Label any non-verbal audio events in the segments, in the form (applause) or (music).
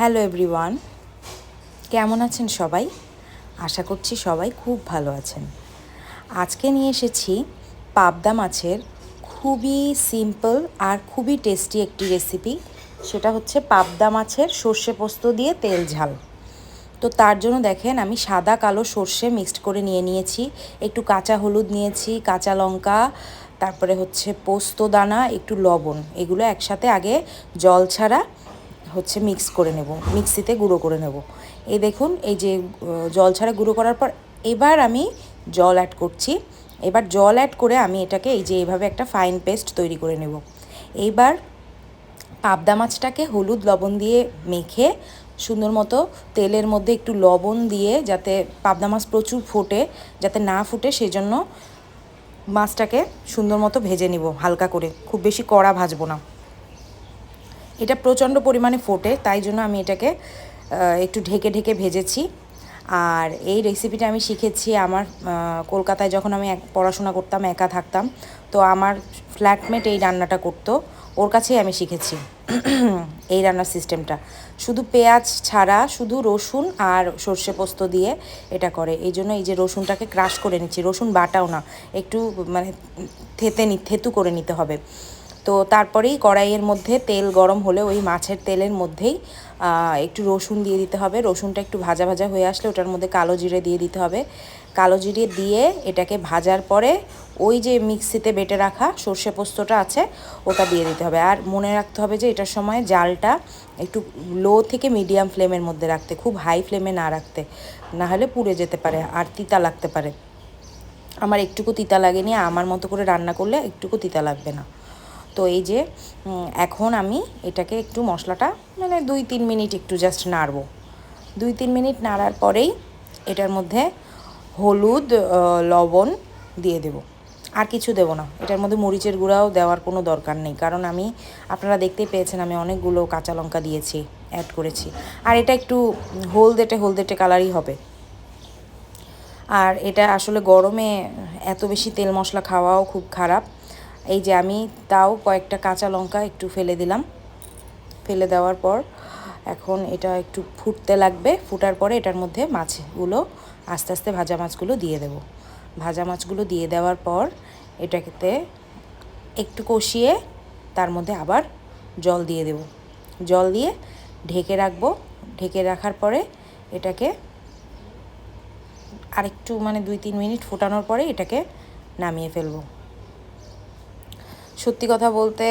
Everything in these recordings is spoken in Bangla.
Hello everyone. কেমন আছেন সবাই? আশা করছি সবাই খুব ভালো আছেন। আজকে নিয়ে এসেছি পাবদা মাছের খুবই সিম্পল আর খুবই টেস্টি একটি রেসিপি সেটা হচ্ছে পাবদা মাছের সর্ষে পোস্ত দিয়ে তেল ঝাল। তো তার জন্য দেখেন, আমি সাদা কালো সর্ষে মিক্সড করে নিয়ে নিয়েছি। একটু কাঁচা হলুদ নিয়েছি, কাঁচা লঙ্কা, তারপরে হচ্ছে পোস্ত দানা, একটু লবণ। এগুলো একসাথে আগে জল ছাড়া হচ্ছে মিক্স করে নেব, মিক্সিতে গুঁড়ো করে নেব। এই দেখুন, এই যে জল ছাড়া গুঁড়ো করার পর এবার আমি জল অ্যাড করছি। এবার জল অ্যাড করে আমি এটাকে এই যে এইভাবে একটা ফাইন পেস্ট তৈরি করে নেব। এইবার পাবদা মাছটাকে হলুদ লবণ দিয়ে মেখে সুন্দর মতো তেলের মধ্যে একটু লবণ দিয়ে যাতে পাবদা মাছ প্রচুর ফোটে, যাতে না ফুটে, সেজন্য মাছটাকে সুন্দর মতো ভেজে নিব হালকা করে। খুব বেশি কড়া ভাজবো না। এটা প্রচণ্ড পরিমাণে ফোটে, তাই জন্য আমি এটাকে একটু ঢেকে ঢেকে ভেজেছি। আর এই রেসিপিটা আমি শিখেছি আমার কলকাতায় যখন আমি পড়াশোনা করতাম, একা থাকতাম, তো আমার ফ্ল্যাটমেট এই রান্নাটা করতো, ওর কাছেই আমি শিখেছি (clears throat) এই রান্নার সিস্টেমটা শুধু পেঁয়াজ ছাড়া, শুধু রসুন আর সর্ষে পোস্ত দিয়ে এটা করে। এই জন্য এই যে রসুনটাকে ক্রাশ করে নিচ্ছি, রসুন বাটাও না, একটু মানে থেতে নি, থেতু করে নিতে হবে। তো তারপরেই কড়াইয়ের মধ্যে তেল গরম হলে ওই মাছের তেলের মধ্যেই একটু রসুন দিয়ে দিতে হবে। রসুনটা একটু ভাজা ভাজা হয়ে আসলে ওটার মধ্যে কালো জিরে দিয়ে দিতে হবে। কালো জিরে দিয়ে এটাকে ভাজার পরে ওই যে মিক্সিতে বেটে রাখা সর্ষে পোস্তটা আছে, ওটা দিয়ে দিতে হবে। আর মনে রাখতে হবে যে এটার সময় জালটা একটু লো থেকে মিডিয়াম ফ্লেমের মধ্যে রাখতে, খুব হাই ফ্লেমে না রাখতে। না হলে পুড়ে যেতে পারে আর তিতা লাগতে পারে। আমার একটুকু তিতা লাগেনি, আমার মতো করে রান্না করলে একটুকু তিতা লাগবে না। তো এই যে এখন আমি এটাকে একটু মশলাটা মানে দুই তিন মিনিট একটু জাস্ট নাড়বো। দুই তিন মিনিট নাড়ার পরেই এটার মধ্যে হলুদ লবণ দিয়ে দেব। আর কিছু দেবো না। এটার মধ্যে মরিচের গুঁড়াও দেওয়ার কোনো দরকার নেই। কারণ আমি, আপনারা দেখতেই পেয়েছেন আমি অনেকগুলো কাঁচা লঙ্কা দিয়েছি অ্যাড করেছি। আর এটা একটু হলদেটে হলদেটে কালারই হবে। আর এটা আসলে গরমে এত বেশি তেল মশলা খাওয়াও খুব খারাপ। এই যে আমি তাও কয়েকটা কাঁচা লঙ্কা একটু ফেলে দিলাম। ফেলে দেওয়ার পর এখন এটা একটু ফুটতে লাগবে। ফুটার পরে এটার মধ্যে মাছগুলো, আস্তে আস্তে ভাজা মাছগুলো দিয়ে দেব। ভাজা মাছগুলো দিয়ে দেওয়ার পর এটাকে একটু কষিয়ে তার মধ্যে আবার জল দিয়ে দেব। জল দিয়ে ঢেকে রাখব। ঢেকে রাখার পরে এটাকে আরেকটু মানে দুই তিন মিনিট ফোটানোর পরে এটাকে নামিয়ে ফেলব। সত্যি কথা বলতে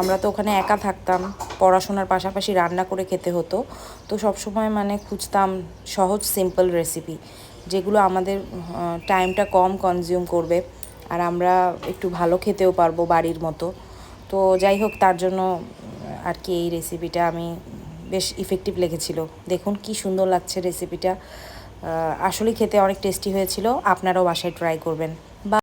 আমরা তো ওখানে একা থাকতাম, পড়াশোনার পাশাপাশি রান্না করে খেতে হতো। তো সবসময় মানে খুঁজতাম সহজ সিম্পল রেসিপি যেগুলো আমাদের টাইমটা কম কনজিউম করবে, আর আমরা একটু ভালো খেতেও পারব বাড়ির মতো। তো যাই হোক, তার জন্য আর কি এই রেসিপিটা আমি বেশ ইফেক্টিভ লেগেছিল। দেখুন কি সুন্দর লাগছে রেসিপিটা আসলেই খেতে অনেক টেস্টি হয়েছিল। আপনারাও বাসায় ট্রাই করবেন।